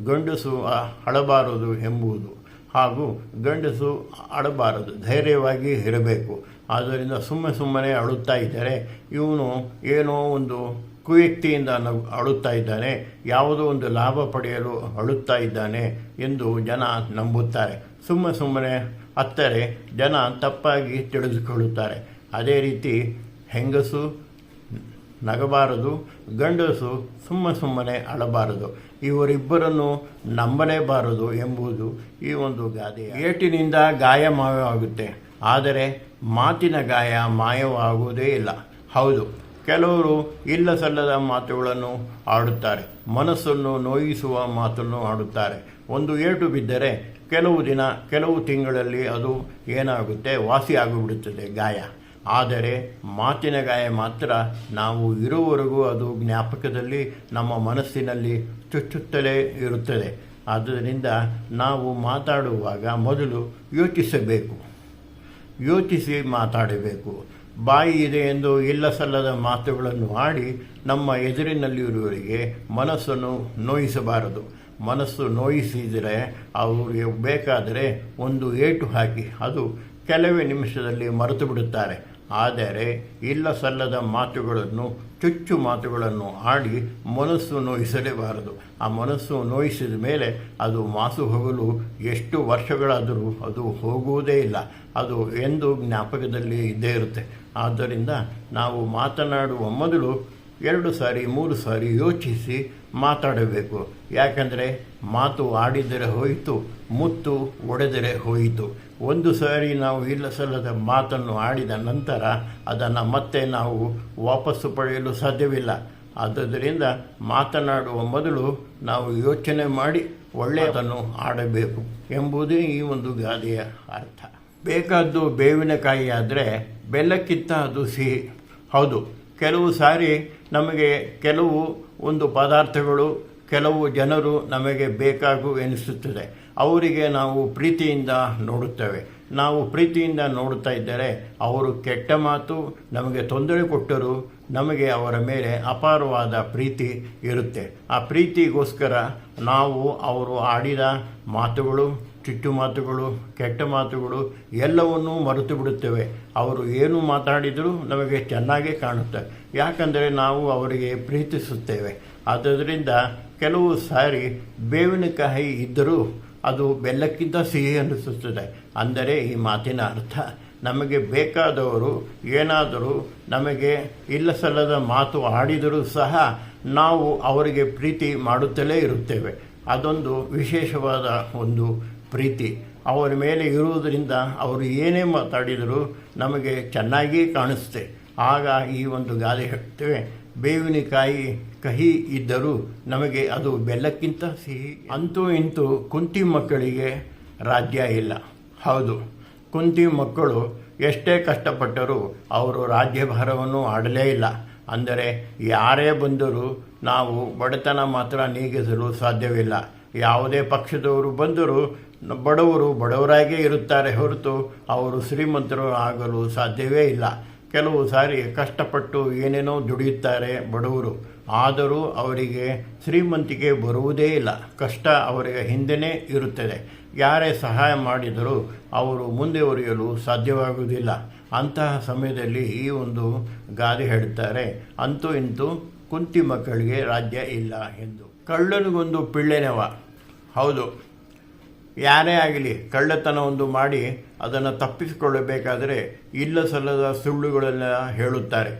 ಗಂಡಸು ಅಳಬಾರದು ಎಂಬುದು. ಹಾಗೂ ಗಂಡಸು ಅಳಬಾರದು, ಧೈರ್ಯವಾಗಿ ಇರಬೇಕು. ಆದ್ದರಿಂದ ಸುಮ್ಮನೆ ಸುಮ್ಮನೆ ಅಳುತ್ತಾ ಇದ್ದರೆ ಇವನು ಏನೋ ಒಂದು ಕುವ್ಯಕ್ತಿಯಿಂದ ಅಳುತ್ತಾ ಇದ್ದಾನೆ, ಯಾವುದೋ ಒಂದು ಲಾಭ ಪಡೆಯಲು ಅಳುತ್ತಾ ಇದ್ದಾನೆ ಎಂದು ಜನ ನಂಬುತ್ತಾರೆ. ಸುಮ್ಮನೆ ಸುಮ್ಮನೆ ಹತ್ತರೆ ಜನ ತಪ್ಪಾಗಿ ತಿಳಿದುಕೊಳ್ಳುತ್ತಾರೆ. ಅದೇ ರೀತಿ ಹೆಂಗಸು ನಗಬಾರದು, ಗಂಡಸು ಸುಮ್ಮ ಸುಮ್ಮನೆ ಅಳಬಾರದು. ಇವರಿಬ್ಬರನ್ನು ನಂಬಲೇಬಾರದು ಎಂಬುದು ಈ ಒಂದು ಗಾದೆ. ಏಟಿನಿಂದ ಗಾಯ ಮಾಯವಾಗುತ್ತೆ ಆದರೆ ಮಾತಿನ ಗಾಯ ಮಾಯವಾಗುವುದೇ ಇಲ್ಲ. ಹೌದು, ಕೆಲವರು ಇಲ್ಲ ಸಲ್ಲದ ಮಾತುಗಳನ್ನು ಆಡುತ್ತಾರೆ. ಮನಸ್ಸನ್ನು ನೋಯಿಸುವ ಮಾತನ್ನು ಆಡುತ್ತಾರೆ. ಒಂದು ಏಟು ಬಿದ್ದರೆ ಕೆಲವು ದಿನ, ಕೆಲವು ತಿಂಗಳಲ್ಲಿ ಅದು ಏನಾಗುತ್ತೆ? ವಾಸಿ ಆಗಿಬಿಡುತ್ತದೆ ಗಾಯ. ಆದರೆ ಮಾತಿನ ಗಾಯ ಮಾತ್ರ ನಾವು ಇರುವವರೆಗೂ ಅದು ಜ್ಞಾಪಕದಲ್ಲಿ, ನಮ್ಮ ಮನಸ್ಸಿನಲ್ಲಿ ಚುಚ್ಚುತ್ತಲೇ ಇರುತ್ತದೆ. ಆದ್ದರಿಂದ ನಾವು ಮಾತಾಡುವಾಗ ಮೊದಲು ಯೋಚಿಸಬೇಕು. ಯೋಚಿಸಿ ಮಾತಾಡಬೇಕು. ಬಾಯಿ ಇದೆ ಎಂದು ಇಲ್ಲ ಸಲ್ಲದ ಮಾತುಗಳನ್ನು ಆಡಿ ನಮ್ಮ ಎದುರಿನಲ್ಲಿರುವವರಿಗೆ ಮನಸ್ಸನ್ನು ನೋಯಿಸಬಾರದು. ಮನಸ್ಸು ನೋಯಿಸಿದರೆ, ಅವರಿಗೆ ಬೇಕಾದರೆ ಒಂದು ಏಟು ಹಾಕಿ, ಅದು ಕೆಲವೇ ನಿಮಿಷದಲ್ಲಿ ಮರೆತು ಬಿಡುತ್ತಾರೆ ಆದರೆ ಇಲ್ಲ ಸಲ್ಲದ ಮಾತುಗಳನ್ನು, ಚುಚ್ಚು ಮಾತುಗಳನ್ನು ಆಡಿ ಮನಸ್ಸು ನೋಯಿಸಲೇಬಾರದು. ಆ ಮನಸ್ಸು ನೋಯಿಸಿದ ಮೇಲೆ ಅದು ಮಾಸು ಹೋಗಲು ಎಷ್ಟು ವರ್ಷಗಳಾದರೂ ಅದು ಹೋಗುವುದೇ ಇಲ್ಲ. ಅದು ಎಂದು ಜ್ಞಾಪಕದಲ್ಲಿ ಇದ್ದೇ ಇರುತ್ತೆ. ಆದ್ದರಿಂದ ನಾವು ಮಾತನಾಡುವ ಮೊದಲು ಎರಡು ಸಾರಿ, ಮೂರು ಸಾರಿ ಯೋಚಿಸಿ ಮಾತಾಡಬೇಕು. ಯಾಕಂದರೆ ಮಾತು ಆಡಿದರೆ ಹೋಯಿತು, ಮುತ್ತು ಒಡೆದರೆ ಹೋಯಿತು. ಒಂದು ಸಾರಿ ನಾವು ಇಲ್ಲ ಸಲ್ಲದ ಮಾತನ್ನು ಆಡಿದ ನಂತರ ಅದನ್ನು ಮತ್ತೆ ನಾವು ವಾಪಸ್ಸು ಪಡೆಯಲು ಸಾಧ್ಯವಿಲ್ಲ. ಆದ್ದರಿಂದ ಮಾತನಾಡುವ ಮೊದಲು ನಾವು ಯೋಚನೆ ಮಾಡಿ ಒಳ್ಳೆಯದನ್ನು ಆಡಬೇಕು ಎಂಬುದೇ ಈ ಒಂದು ಗಾದೆಯ ಅರ್ಥ. ಬೇಕಾದ್ದು ಬೇವಿನಕಾಯಿ ಆದರೆ ಬೆಲ್ಲಕ್ಕಿಂತ ಅದು ಸಿಹಿ. ಹೌದು, ಕೆಲವು ಸಾರಿ ನಮಗೆ ಕೆಲವು ಒಂದು ಪದಾರ್ಥಗಳು ಕೆಲವು ಜನರು ನಮಗೆ ಬೇಕಾಗು ಎನಿಸುತ್ತದೆ. ಅವರಿಗೆ ನಾವು ಪ್ರೀತಿಯಿಂದ ನೋಡುತ್ತೇವೆ. ನಾವು ಪ್ರೀತಿಯಿಂದ ನೋಡುತ್ತಾ ಇದ್ದರೆ ಅವರು ಕೆಟ್ಟ ಮಾತು ನಮಗೆ ತೊಂದರೆ ಕೊಟ್ಟರು ನಮಗೆ ಅವರ ಮೇಲೆ ಅಪಾರವಾದ ಪ್ರೀತಿ ಇರುತ್ತೆ. ಆ ಪ್ರೀತಿಗೋಸ್ಕರ ನಾವು ಅವರು ಆಡಿದ ಮಾತುಗಳು ಚುಚ್ಚು ಮಾತುಗಳು, ಕೆಟ್ಟ ಮಾತುಗಳು ಎಲ್ಲವನ್ನೂ ಮರೆತು ಬಿಡುತ್ತೇವೆ. ಅವರು ಏನು ಮಾತಾಡಿದರೂ ನಮಗೆ ಚೆನ್ನಾಗೇ ಕಾಣುತ್ತೆ. ಯಾಕಂದರೆ ನಾವು ಅವರಿಗೆ ಪ್ರೀತಿಸುತ್ತೇವೆ. ಆದ್ದರಿಂದ ಕೆಲವು ಸಾರಿ ಬೇವಿನಕಾಯಿ ಇದ್ದರೂ ಅದು ಬೆಲ್ಲಕ್ಕಿಂತ ಸಿಹಿ ಅನ್ನಿಸುತ್ತದೆ. ಅಂದರೆ ಈ ಮಾತಿನ ಅರ್ಥ, ನಮಗೆ ಬೇಕಾದವರು ಏನಾದರೂ ನಮಗೆ ಇಲ್ಲ ಸಲ್ಲದ ಮಾತು ಆಡಿದರೂ ಸಹ ನಾವು ಅವರಿಗೆ ಪ್ರೀತಿ ಮಾಡುತ್ತಲೇ ಇರುತ್ತೇವೆ. ಅದೊಂದು ವಿಶೇಷವಾದ ಒಂದು ಪ್ರೀತಿ. ಅವರ ಮೇಲೆ ಇರುವುದರಿಂದ ಅವರು ಏನೇ ಮಾತಾಡಿದರೂ ನಮಗೆ ಚೆನ್ನಾಗಿ ಕಾಣಿಸುತ್ತೆ. ಆಗ ಈ ಒಂದು ಗಾದೆ ಹೇಳ್ತೇವೆ, ಬೇವಿನಕಾಯಿ ಕಹಿ ಇದ್ದರೂ ನಮಗೆ ಅದು ಬೆಲ್ಲಕ್ಕಿಂತ ಸಿಹಿ. ಅಂತೂ ಇಂತೂ ಕುಂತಿ ಮಕ್ಕಳಿಗೆ ರಾಜ್ಯ ಇಲ್ಲ. ಹೌದು, ಕುಂತಿ ಮಕ್ಕಳು ಎಷ್ಟೇ ಕಷ್ಟಪಟ್ಟರೂ ಅವರು ರಾಜ್ಯಭಾರವನ್ನು ಆಡಲೇ ಇಲ್ಲ. ಅಂದರೆ ಯಾರೇ ಬಂದರೂ ನಾವು ಬಡತನ ಮಾತ್ರ ನೀಗಿಸಲು ಸಾಧ್ಯವಿಲ್ಲ. ಯಾವುದೇ ಪಕ್ಷದವರು ಬಂದರೂ ಬಡವರು ಬಡವರಾಗೇ ಇರುತ್ತಾರೆ ಹೊರತು ಅವರು ಶ್ರೀಮಂತರು ಆಗಲು ಸಾಧ್ಯವೇ ಇಲ್ಲ. ಕೆಲವು ಸಾರಿ ಕಷ್ಟಪಟ್ಟು ಏನೇನೋ ದುಡಿಯುತ್ತಾರೆ ಬಡವರು. ಆದರೂ ಅವರಿಗೆ ಶ್ರೀಮಂತಿಕೆ ಬರುವುದೇ ಇಲ್ಲ. ಕಷ್ಟ ಅವರಿಗೆ ಹಿಂದೆಯೇ ಇರುತ್ತದೆ. ಯಾರೇ ಸಹಾಯ ಮಾಡಿದರೂ ಅವರು ಮುಂದೆವರಿಯಲು ಸಾಧ್ಯವಾಗುವುದಿಲ್ಲ. ಅಂತಹ ಸಮಯದಲ್ಲಿ ಈ ಒಂದು ಗಾದೆ ಹೇಳುತ್ತಾರೆ, ಅಂತೂ ಇಂತೂ ಕುಂತಿ ಮಕ್ಕಳಿಗೆ ರಾಜ್ಯ ಇಲ್ಲ ಎಂದು. ಕಳ್ಳನಿಗೊಂದು ಪಿಳ್ಳೆನವ. ಹೌದು, ಯಾರೇ ಆಗಲಿ ಕಳ್ಳತನ ಒಂದು ಮಾಡಿ ಅದನ್ನು ತಪ್ಪಿಸಿಕೊಳ್ಳಬೇಕಾದರೆ ಇಲ್ಲ ಸಲ್ಲದ ಸುಳ್ಳುಗಳೆಲ್ಲ ಹೇಳುತ್ತಾರೆ.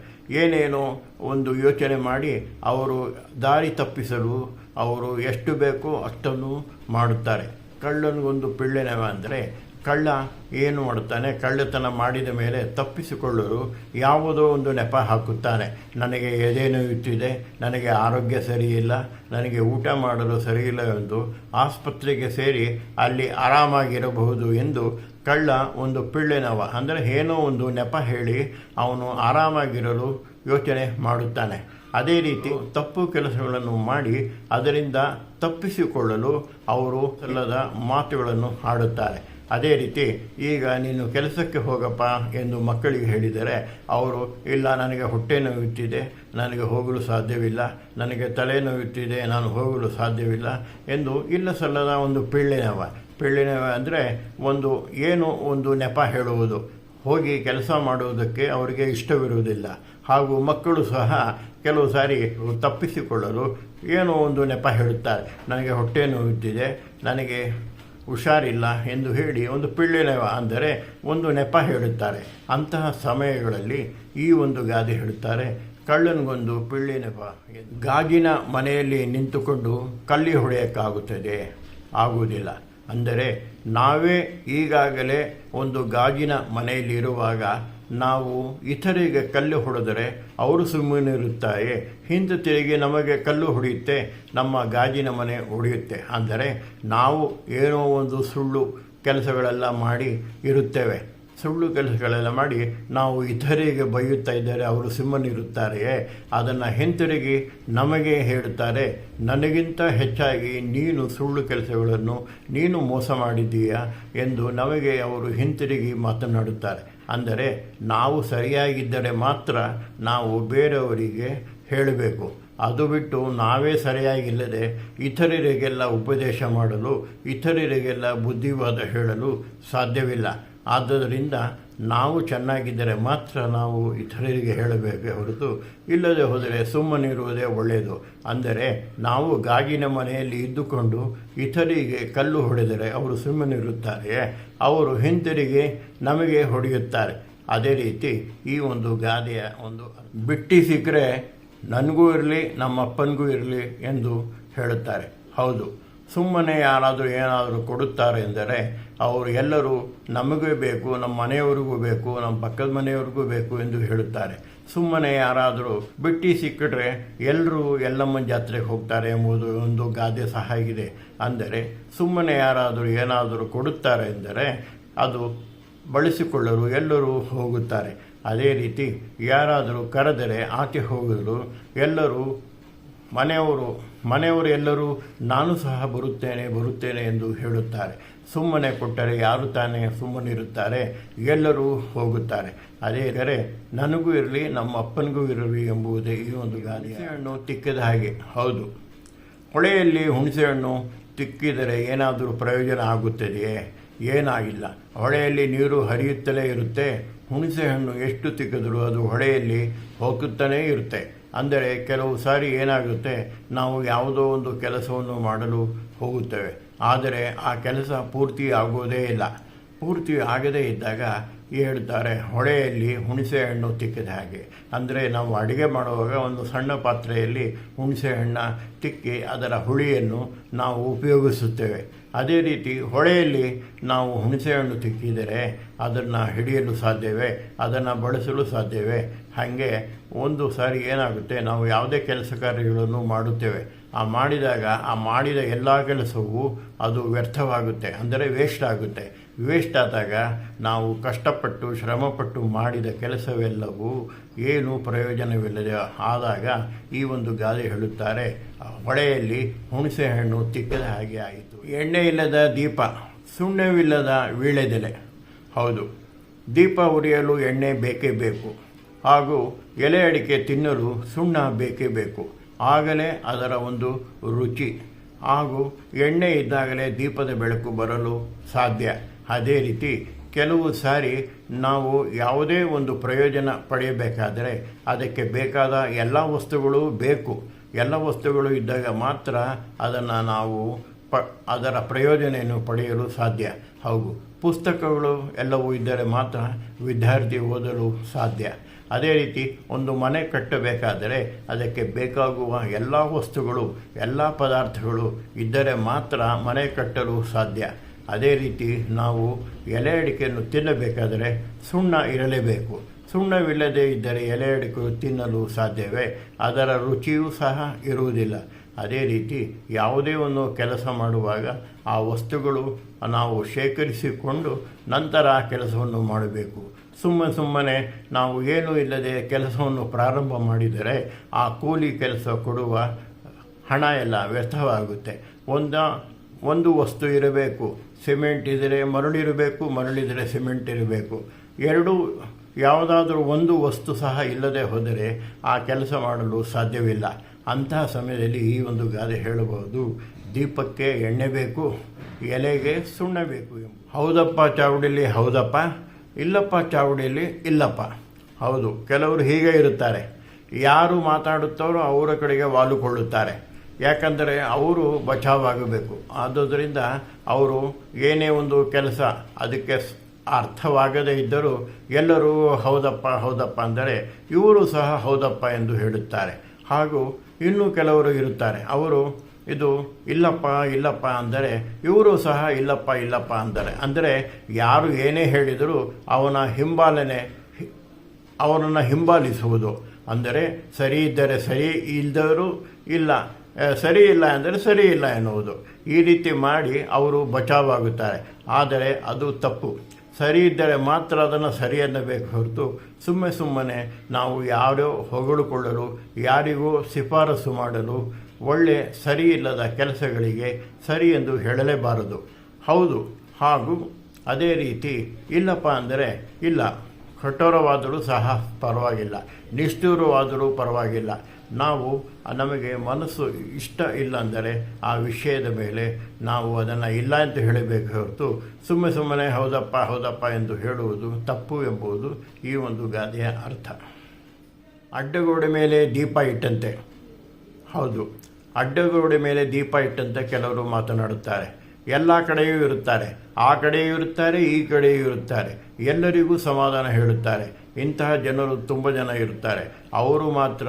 ಏನೇನೋ ಒಂದು ಯೋಚನೆ ಮಾಡಿ ಅವರು ದಾರಿ ತಪ್ಪಿಸಲು ಅವರು ಎಷ್ಟು ಬೇಕೋ ಅಷ್ಟನ್ನು ಮಾಡುತ್ತಾರೆ. ಕಳ್ಳನಿಗೊಂದು ಪಿಳ್ಳೆನವ ಅಂದರೆ ಕಳ್ಳ ಏನು ಮಾಡುತ್ತಾನೆ? ಕಳ್ಳತನ ಮಾಡಿದ ಮೇಲೆ ತಪ್ಪಿಸಿಕೊಳ್ಳಲು ಯಾವುದೋ ಒಂದು ನೆಪ ಹಾಕುತ್ತಾನೆ. ನನಗೆ ಎದೆ ನೋಯುತ್ತಿದೆ ನನಗೆ ಆರೋಗ್ಯ ಸರಿಯಿಲ್ಲ. ನನಗೆ ಊಟ ಮಾಡಲು ಸರಿಯಿಲ್ಲ ಎಂದು ಆಸ್ಪತ್ರೆಗೆ ಸೇರಿ ಅಲ್ಲಿ ಆರಾಮಾಗಿರಬಹುದು ಎಂದು ಕಳ್ಳ ಒಂದು ಪಿಳ್ಳೆನವ, ಅಂದರೆ ಏನೋ ಒಂದು ನೆಪ ಹೇಳಿ ಅವನು ಆರಾಮಾಗಿರಲು ಯೋಚನೆ ಮಾಡುತ್ತಾನೆ. ಅದೇ ರೀತಿ ತಪ್ಪು ಕೆಲಸಗಳನ್ನು ಮಾಡಿ ಅದರಿಂದ ತಪ್ಪಿಸಿಕೊಳ್ಳಲು ಅವರು ಎಲ್ಲದ ಮಾತುಗಳನ್ನು ಆಡುತ್ತಾರೆ ಅದೇ ರೀತಿ, ಈಗ ನೀನು ಕೆಲಸಕ್ಕೆ ಹೋಗಪ್ಪ ಎಂದು ಮಕ್ಕಳಿಗೆ ಹೇಳಿದರೆ, ಅವರು, ಇಲ್ಲ, ನನಗೆ ಹೊಟ್ಟೆ ನೋಯುತ್ತಿದೆ, ನನಗೆ ಹೋಗಲು ಸಾಧ್ಯವಿಲ್ಲ, ನನಗೆ ತಲೆ ನೋಯುತ್ತಿದೆ, ನಾನು ಹೋಗಲು ಸಾಧ್ಯವಿಲ್ಲ ಎಂದು ಇಲ್ಲ ಸಲ್ಲದ ಒಂದು ಪಿಳ್ಳೆನವ. ಪಿಳ್ಳೆನವ ಅಂದರೆ ಒಂದು, ಏನು ಒಂದು ನೆಪ ಹೇಳುವುದು. ಹೋಗಿ ಕೆಲಸ ಮಾಡುವುದಕ್ಕೆ ಅವರಿಗೆ ಇಷ್ಟವಿರುವುದಿಲ್ಲ. ಹಾಗೂ ಮಕ್ಕಳು ಸಹ ಕೆಲವು ಸಾರಿ ತಪ್ಪಿಸಿಕೊಳ್ಳಲು ಏನೋ ಒಂದು ನೆಪ ಹೇಳುತ್ತಾರೆ. ನನಗೆ ಹೊಟ್ಟೆ ನೋಯುತ್ತಿದೆ, ನನಗೆ ಹುಷಾರಿಲ್ಲ ಎಂದು ಹೇಳಿ ಒಂದು ಪಿಳ್ಳೆಲೆವ ಅಂದರೆ ಒಂದು ನೆಪ ಹೇಳುತ್ತಾರೆ. ಅಂತಹ ಸಮಯಗಳಲ್ಲಿ ಈ ಒಂದು ಗಾದೆ ಹೇಳುತ್ತಾರೆ. ಕಳ್ಳನಿಗೊಂದು ಪಿಳ್ಳೆ ನೆಪ ಗಾಜಿನ ಮನೆಯಲ್ಲಿ ನಿಂತುಕೊಂಡು ಕಲ್ಲಿ ಹೊಡೆಯೋಕ್ಕಾಗುತ್ತದೆ. ಆಗುವುದಿಲ್ಲ. ಅಂದರೆ ನಾವೇ ಈಗಾಗಲೇ ಒಂದು ಗಾಜಿನ ಮನೆಯಲ್ಲಿ ಇರುವಾಗ ನಾವು ಇತರಿಗೆ ಕಲ್ಲು ಹೊಡೆದರೆ ಅವರು ಸುಮ್ಮನಿರುತ್ತಾರೆ ಹಿಂದೆ ತಿರುಗಿ ನಮಗೆ ಕಲ್ಲು ಹೊಡೆಯುತ್ತೆ, ನಮ್ಮ ಗಾಜಿನ ಮನೆ ಹೊಡೆಯುತ್ತೆ ಅಂದರೆ ನಾವು ಏನೋ ಒಂದು ಸುಳ್ಳು ಕೆಲಸಗಳೆಲ್ಲ ಮಾಡಿ ಇರುತ್ತೇವೆ. ಸುಳ್ಳು ಕೆಲಸಗಳೆಲ್ಲ ಮಾಡಿ ನಾವು ಇತರಿಗೆ ಬೈಯುತ್ತಾ ಇದ್ದಾರೆ ಅವರು ಸುಮ್ಮನಿರುತ್ತಾರೆಯೇ? ಅದನ್ನು ಹಿಂತಿರುಗಿ ನಮಗೆ ಹೇಳುತ್ತಾರೆ, ನನಗಿಂತ ಹೆಚ್ಚಾಗಿ ನೀನು ಸುಳ್ಳು ಕೆಲಸಗಳನ್ನು ನೀನು ಮೋಸ ಮಾಡಿದ್ದೀಯಾ ಎಂದು ನಮಗೆ ಅವರು ಹಿಂತಿರುಗಿ ಮಾತನಾಡುತ್ತಾರೆ. ಅಂದರೆ ನಾವು ಸರಿಯಾಗಿದ್ದರೆ ಮಾತ್ರ ನಾವು ಬೇರೆಯವರಿಗೆ ಹೇಳಬೇಕು. ಅದು ಬಿಟ್ಟು ನಾವೇ ಸರಿಯಾಗಿಲ್ಲದೆ ಇತರರಿಗೆಲ್ಲ ಉಪದೇಶ ಮಾಡಲು, ಇತರರಿಗೆಲ್ಲ ಬುದ್ಧಿವಾದ ಹೇಳಲು ಸಾಧ್ಯವಿಲ್ಲ. ಆದ್ದರಿಂದ ನಾವು ಚೆನ್ನಾಗಿದ್ದರೆ ಮಾತ್ರ ನಾವು ಇತರರಿಗೆ ಹೇಳಬೇಕೇ ಹೊರತು ಇಲ್ಲದೆ ಹೋದರೆ ಸುಮ್ಮನಿರುವುದೇ ಒಳ್ಳೆಯದು. ಅಂದರೆ ನಾವು ಗಾಜಿನ ಮನೆಯಲ್ಲಿ ಇದ್ದುಕೊಂಡು ಇತರಿಗೆ ಕಲ್ಲು ಹೊಡೆದರೆ ಅವರು ಸುಮ್ಮನಿರುತ್ತಾರೆ ಅವರು ಹಿಂತಿರುಗಿ ನಮಗೆ ಹೊಡೆಯುತ್ತಾರೆ. ಅದೇ ರೀತಿ ಈ ಒಂದು ಗಾದೆಯ ಒಂದು ಬಿಟ್ಟಿ ಸಿಕ್ಕರೆ ನನಗೂ ಇರಲಿ ನಮ್ಮ ಅಪ್ಪನಿಗೂ ಇರಲಿ ಎಂದು ಹೇಳುತ್ತಾರೆ. ಹೌದು. ಸುಮ್ಮನೆ ಯಾರಾದರೂ ಏನಾದರೂ ಕೊಡುತ್ತಾರೆ ಎಂದರೆ ಅವರು ಎಲ್ಲರೂ ನಮಗೂ ಬೇಕು, ನಮ್ಮ ಮನೆಯವರಿಗೂ ಬೇಕು, ನಮ್ಮ ಪಕ್ಕದ ಮನೆಯವ್ರಿಗೂ ಬೇಕು ಎಂದು ಹೇಳುತ್ತಾರೆ. ಸುಮ್ಮನೆ ಯಾರಾದರೂ ಬಿಟ್ಟು ಸಿಕ್ಕಿಟ್ರೆ ಎಲ್ಲರೂ ಎಲ್ಲಮ್ಮನ ಜಾತ್ರೆಗೆ ಹೋಗ್ತಾರೆ ಎಂಬುದು ಒಂದು ಗಾದೆ ಸಹ ಇದೆ ಅಂದರೆ ಸುಮ್ಮನೆ ಯಾರಾದರೂ ಏನಾದರೂ ಕೊಡುತ್ತಾರೆ ಎಂದರೆ ಅದು ಬಳಸಿಕೊಳ್ಳಲು ಎಲ್ಲರೂ ಹೋಗುತ್ತಾರೆ. ಅದೇ ರೀತಿ ಯಾರಾದರೂ ಕರೆದರೆ ಆಚೆ ಹೋಗಲು ಎಲ್ಲರೂ ಮನೆಯವರು ಮನೆಯವರು ಎಲ್ಲರೂ, ನಾನು ಸಹ ಬರುತ್ತೇನೆ ಬರುತ್ತೇನೆ ಎಂದು ಹೇಳುತ್ತಾರೆ. ಸುಮ್ಮನೆ ಕೊಟ್ಟರೆ ಯಾರು ತಾನೇ ಸುಮ್ಮನಿರುತ್ತಾರೆ? ಎಲ್ಲರೂ ಹೋಗುತ್ತಾರೆ. ಅದೇ ಕರೆ, ನನಗೂ ಇರಲಿ ನಮ್ಮ ಅಪ್ಪನಿಗೂ ಇರಲಿ ಎಂಬುದೇ ಈ ಒಂದು ಗಾದೆ. ಹಣ್ಣು ತಿಕ್ಕಿದ ಹಾಗೆ. ಹೌದು. ಹೊಳೆಯಲ್ಲಿ ಹುಣಸೆಹಣ್ಣು ತಿಕ್ಕಿದರೆ ಏನಾದರೂ ಪ್ರಯೋಜನ ಆಗುತ್ತದೆಯೇ? ಏನಾಗಿಲ್ಲ. ಹೊಳೆಯಲ್ಲಿ ನೀರು ಹರಿಯುತ್ತಲೇ ಇರುತ್ತೆ. ಹುಣಸೆಹಣ್ಣು ಎಷ್ಟು ತಿಕ್ಕಿದರೂ ಅದು ಹೊಳೆಯಲ್ಲಿ ಹೋಗುತ್ತಲೇ ಇರುತ್ತೆ. ಅಂದರೆ ಕೆಲವು ಸಾರಿ ಏನಾಗುತ್ತೆ, ನಾವು ಯಾವುದೋ ಒಂದು ಕೆಲಸವನ್ನು ಮಾಡಲು ಹೋಗುತ್ತೇವೆ. ಆದರೆ ಆ ಕೆಲಸ ಪೂರ್ತಿ ಆಗೋದೇ ಇಲ್ಲ. ಪೂರ್ತಿ ಆಗದೇ ಇದ್ದಾಗ ಹೇಳ್ತಾರೆ, ಹೊಳೆಯಲ್ಲಿ ಹುಣಸೆ ಹಣ್ಣು ತಿಕ್ಕಿದ ಹಾಗೆ. ಅಂದರೆ ನಾವು ಅಡುಗೆ ಮಾಡುವಾಗ ಒಂದು ಸಣ್ಣ ಪಾತ್ರೆಯಲ್ಲಿ ಹುಣಸೆ ಹಣ್ಣ ತಿಕ್ಕಿ ಅದರ ಹುಳಿಯನ್ನು ನಾವು ಉಪಯೋಗಿಸುತ್ತೇವೆ. ಅದೇ ರೀತಿ ಹೊಳೆಯಲ್ಲಿ ನಾವು ಹುಣಸೆ ಹಣ್ಣು ತಿಕ್ಕಿದರೆ ಅದನ್ನು ಹಿಡಿಯಲು ಸಾಧ್ಯವೇ? ಅದನ್ನು ಬಳಸಲು ಸಾಧ್ಯವೇ? ಹಾಗೆ ಒಂದು ಸಾರಿ ಏನಾಗುತ್ತೆ, ನಾವು ಯಾವುದೇ ಕೆಲಸ ಕಾರ್ಯಗಳನ್ನು ಮಾಡುತ್ತೇವೆ. ಆ ಮಾಡಿದಾಗ, ಆ ಮಾಡಿದ ಎಲ್ಲ ಕೆಲಸವೂ ಅದು ವ್ಯರ್ಥವಾಗುತ್ತೆ, ಅಂದರೆ ವೇಸ್ಟ್ ಆಗುತ್ತೆ. ವೇಸ್ಟ್ ಆದಾಗ ನಾವು ಕಷ್ಟಪಟ್ಟು, ಶ್ರಮಪಟ್ಟು ಮಾಡಿದ ಕೆಲಸವೆಲ್ಲವೂ ಏನು ಪ್ರಯೋಜನವಿಲ್ಲದೆ ಆದಾಗ ಈ ಒಂದು ಗಾದೆ ಹೇಳುತ್ತಾರೆ ಹೊಳೆಯಲ್ಲಿ ಹುಣಸೆ ಹಣ್ಣು ತಿಕ್ಕದ ಹಾಗೆ ಆಯಿತು. ಎಣ್ಣೆ ಇಲ್ಲದ ದೀಪ, ಸುಣ್ಣವಿಲ್ಲದ ವೀಳೆದೆಲೆ ಹೌದು, ದೀಪ ಉರಿಯಲು ಎಣ್ಣೆ ಬೇಕೇ ಬೇಕು. ಹಾಗೂ ಎಲೆ ಅಡಿಕೆ ತಿನ್ನಲು ಸುಣ್ಣ ಬೇಕೇ ಬೇಕು. ಆಗಲೇ ಅದರ ಒಂದು ರುಚಿ. ಹಾಗೂ ಎಣ್ಣೆ ಇದ್ದಾಗಲೇ ದೀಪದ ಬೆಳಕು ಬರಲು ಸಾಧ್ಯ. ಅದೇ ರೀತಿ ಕೆಲವು ಸಾರಿ ನಾವು ಯಾವುದೇ ಒಂದು ಪ್ರಯೋಜನ ಪಡೆಯಬೇಕಾದರೆ ಅದಕ್ಕೆ ಬೇಕಾದ ಎಲ್ಲ ವಸ್ತುಗಳು ಬೇಕು. ಎಲ್ಲ ವಸ್ತುಗಳು ಇದ್ದಾಗ ಮಾತ್ರ ಅದನ್ನು ನಾವು ಪ, ಅದರ ಪ್ರಯೋಜನೆಯನ್ನು ಪಡೆಯಲು ಸಾಧ್ಯ. ಹೌದು ಪುಸ್ತಕಗಳು ಎಲ್ಲವೂ ಇದ್ದರೆ ಮಾತ್ರ ವಿದ್ಯಾರ್ಥಿ ಓದಲು ಸಾಧ್ಯ. ಅದೇ ರೀತಿ ಒಂದು ಮನೆ ಕಟ್ಟಬೇಕಾದರೆ ಅದಕ್ಕೆ ಬೇಕಾಗುವ ಎಲ್ಲ ವಸ್ತುಗಳು, ಎಲ್ಲ ಪದಾರ್ಥಗಳು ಇದ್ದರೆ ಮಾತ್ರ ಮನೆ ಕಟ್ಟಲು ಸಾಧ್ಯ. ಅದೇ ರೀತಿ ನಾವು ಎಲೆ ಅಡಿಕೆಯನ್ನು ತಿನ್ನಬೇಕಾದರೆ ಸುಣ್ಣ ಇರಲೇಬೇಕು. ಸುಣ್ಣವಿಲ್ಲದೆ ಇದ್ದರೆ ಎಲೆ ಅಡಿಕೆ ತಿನ್ನಲು ಸಾಧ್ಯವೇ? ಅದರ ರುಚಿಯೂ ಸಹ ಇರುವುದಿಲ್ಲ. ಅದೇ ರೀತಿ ಯಾವುದೇ ಒಂದು ಕೆಲಸ ಮಾಡುವಾಗ ಆ ವಸ್ತುಗಳು ನಾವು ಶೇಖರಿಸಿಕೊಂಡು ನಂತರ ಆ ಕೆಲಸವನ್ನು ಮಾಡಬೇಕು. ಸುಮ್ಮನೆ ಸುಮ್ಮನೆ ನಾವು ಏನೂ ಇಲ್ಲದೆ ಕೆಲಸವನ್ನು ಪ್ರಾರಂಭ ಮಾಡಿದರೆ ಆ ಕೂಲಿ ಕೆಲಸ ಕೊಡುವ ಹಣ ಎಲ್ಲ ವ್ಯರ್ಥವಾಗುತ್ತೆ. ಒಂದ, ಒಂದು ವಸ್ತು ಇರಬೇಕು, ಸಿಮೆಂಟ್ ಇದ್ದರೆ ಮರಳಿರಬೇಕು ಮರಳಿದರೆ ಸಿಮೆಂಟ್ ಇರಬೇಕು. ಎರಡೂ, ಯಾವುದಾದ್ರೂ ಒಂದು ವಸ್ತು ಸಹ ಇಲ್ಲದೆ ಹೋದರೆ ಆ ಕೆಲಸ ಮಾಡಲು ಸಾಧ್ಯವಿಲ್ಲ. ಅಂತಹ ಸಮಯದಲ್ಲಿ ಈ ಒಂದು ಗಾದೆ ಹೇಳಬಹುದು, ದೀಪಕ್ಕೆ ಎಣ್ಣೆ ಬೇಕು, ಎಲೆಗೆ ಸುಣ್ಣ ಬೇಕು ಎಂಬ ಹೌದಪ್ಪ ಚಾವಡಿಲಿ ಹೌದಪ್ಪ. ಇಲ್ಲಪ್ಪ ಚಾವಡಿಯಲ್ಲಿ, ಇಲ್ಲಪ್ಪ. ಹೌದು, ಕೆಲವರು ಹೀಗೆ ಇರುತ್ತಾರೆ. ಯಾರು ಮಾತಾಡುತ್ತಾರೋ ಅವರ ಕಡೆಗೆ ವಾಲುಕೊಳ್ಳುತ್ತಾರೆ ಯಾಕಂದರೆ ಅವರು ಬಚಾವಾಗಬೇಕು. ಆದುದರಿಂದ ಅವರು ಏನೇ ಒಂದು ಕೆಲಸ ಅದಕ್ಕೆ ಅರ್ಥವಾಗದೇ ಇದ್ದರೂ ಎಲ್ಲರೂ ಹೌದಪ್ಪ ಹೌದಪ್ಪ ಅಂದರೆ ಇವರು ಸಹ ಹೌದಪ್ಪ ಎಂದು ಹೇಳುತ್ತಾರೆ. ಹಾಗೂ ಇನ್ನೂ ಕೆಲವರು ಇರುತ್ತಾರೆ. ಅವರು ಇದು ಇಲ್ಲಪ್ಪ ಇಲ್ಲಪ್ಪ ಅಂದರೆ, ಇವರು ಸಹ ಇಲ್ಲಪ್ಪ ಇಲ್ಲಪ್ಪ ಅಂದರೆ. ಅಂದರೆ ಯಾರು ಏನೇ ಹೇಳಿದರೂ ಅವನ ಹಿಂಬಾಲನೆ ಅವರನ್ನು ಹಿಂಬಾಲಿಸುವುದು. ಅಂದರೆ ಸರಿ ಇದ್ದರೆ ಸರಿ ಇಲ್ಲದವರು ಇಲ್ಲ ಸರಿ ಇಲ್ಲ ಅಂದರೆ ಸರಿ ಇಲ್ಲ ಎನ್ನುವುದು. ಈ ರೀತಿ ಮಾಡಿ ಅವರು ಬಚಾವಾಗುತ್ತಾರೆ. ಆದರೆ ಅದು ತಪ್ಪು. ಸರಿ ಇದ್ದರೆ ಮಾತ್ರ ಅದನ್ನು ಸರಿ ಅನ್ನಬೇಕು ಹೊರತು ಸುಮ್ಮನೆ ಸುಮ್ಮನೆ ನಾವು ಯಾರೋ ಹೊಗಳಿಕೊಳ್ಳಲು, ಯಾರಿಗೂ ಶಿಫಾರಸು ಮಾಡಲು ಒಳ್ಳೆ ಸರಿ ಇಲ್ಲದ ಕೆಲಸಗಳಿಗೆ ಸರಿ ಎಂದು ಹೇಳಲೇಬಾರದು. ಹೌದು, ಹಾಗೂ ಅದೇ ರೀತಿ ಇಲ್ಲಪ್ಪ ಅಂದರೆ ಇಲ್ಲ. ಕಠೋರವಾದರೂ ಸಹ ಪರವಾಗಿಲ್ಲ. ನಿಷ್ಠೂರವಾದರೂ ಪರವಾಗಿಲ್ಲ. ನಾವು ನಮಗೆ ಮನಸ್ಸು ಇಷ್ಟ ಇಲ್ಲ ಅಂದರೆ ಆ ವಿಷಯದ ಮೇಲೆ ನಾವು ಅದನ್ನು ಇಲ್ಲ ಎಂದು ಹೇಳಬೇಕು ಹೊರತು ಸುಮ್ಮನೆ ಸುಮ್ಮನೆ ಹೌದಪ್ಪ ಹೌದಪ್ಪ ಎಂದು ಹೇಳುವುದು ತಪ್ಪು ಎಂಬುದು ಈ ಒಂದು ಗಾದೆಯ ಅರ್ಥ. ಅಡ್ಡಗೋಡೆ ಮೇಲೆ ದೀಪ ಇಟ್ಟಂತೆ. ಹೌದು ಅಡ್ಡಗೋಡೆ ಮೇಲೆ ದೀಪ ಇಟ್ಟಂತೆ ಕೆಲವರು ಮಾತನಾಡುತ್ತಾರೆ. ಎಲ್ಲ ಕಡೆಯೂ ಇರುತ್ತಾರೆ. ಆ ಕಡೆಯೂ ಇರುತ್ತಾರೆ, ಈ ಕಡೆಯೂ ಇರುತ್ತಾರೆ. ಎಲ್ಲರಿಗೂ ಸಮಾಧಾನ ಹೇಳುತ್ತಾರೆ. ಇಂತಹ ಜನರು ತುಂಬ ಜನ ಇರುತ್ತಾರೆ. ಅವರು ಮಾತ್ರ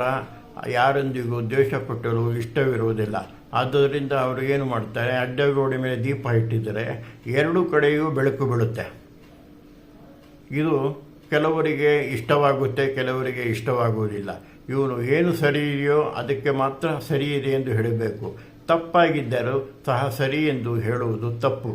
ಯಾರೊಂದಿಗೂ ದ್ವೇಷ ಕೊಟ್ಟರು ಇಷ್ಟವಿರುವುದಿಲ್ಲ. ಆದ್ದರಿಂದ ಅವರು ಏನು ಮಾಡ್ತಾರೆ ಅಡ್ಡಗೋಡೆ ಮೇಲೆ ದೀಪ ಇಟ್ಟಿದ್ದರೆ ಎರಡೂ ಕಡೆಯೂ ಬೆಳಕು ಬೀಳುತ್ತೆ. ಇದು ಕೆಲವರಿಗೆ ಇಷ್ಟವಾಗುತ್ತೆ, ಕೆಲವರಿಗೆ ಇಷ್ಟವಾಗುವುದಿಲ್ಲ. ಇವನು ಏನು ಸರಿ ಇದೆಯೋ ಅದಕ್ಕೆ ಮಾತ್ರ ಸರಿ ಇದೆ ಎಂದು ಹೇಳಬೇಕು. ತಪ್ಪಾಗಿದ್ದರೂ ಸಹ ಸರಿ ಎಂದು ಹೇಳುವುದು ತಪ್ಪು.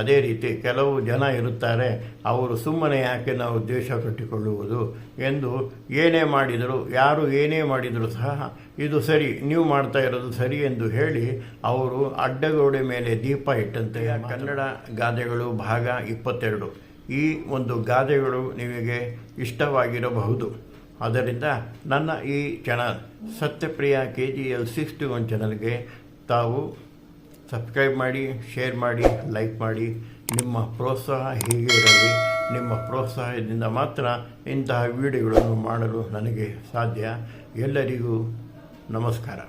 ಅದೇ ರೀತಿ ಕೆಲವು ಜನ ಇರುತ್ತಾರೆ, ಅವರು ಸುಮ್ಮನೆ ಯಾಕೆ ನಾವು ದ್ವೇಷ ಕಟ್ಟಿಕೊಳ್ಳುವುದು ಎಂದು ಏನೇ ಮಾಡಿದರೂ, ಯಾರು ಏನೇ ಮಾಡಿದರೂ ಸಹ ಇದು ಸರಿ, ನೀವು ಮಾಡ್ತಾ ಇರೋದು ಸರಿ ಎಂದು ಹೇಳಿ ಅವರು ಅಡ್ಡಗೋಡೆ ಮೇಲೆ ದೀಪ ಇಟ್ಟಂತೆ. ಕನ್ನಡ ಗಾದೆಗಳು ಭಾಗ ಇಪ್ಪತ್ತೆರಡು. ಈ ಒಂದು ಗಾದೆಗಳು ನಿಮಗೆ ಇಷ್ಟವಾಗಿರಬಹುದು. ಅದರಿಂದ ನನ್ನ ಈ channel Satyapriya K G L sixty one ಚಾನಲ್ಗೆ ತಾವು ಸಬ್ಸ್ಕ್ರೈಬ್ ಮಾಡಿ ಶೇರ್ ಮಾಡಿ ಲೈಕ್ ಮಾಡಿ. ನಿಮ್ಮ ಪ್ರೋತ್ಸಾಹ ಹೀಗೆ ಇರಲಿ. ನಿಮ್ಮ ಪ್ರೋತ್ಸಾಹದಿಂದ ಮಾತ್ರ ಇಂತಹ ವಿಡಿಯೋಗಳನ್ನು ಮಾಡಲು ನನಗೆ ಸಾಧ್ಯ. ಎಲ್ಲರಿಗೂ ನಮಸ್ಕಾರ.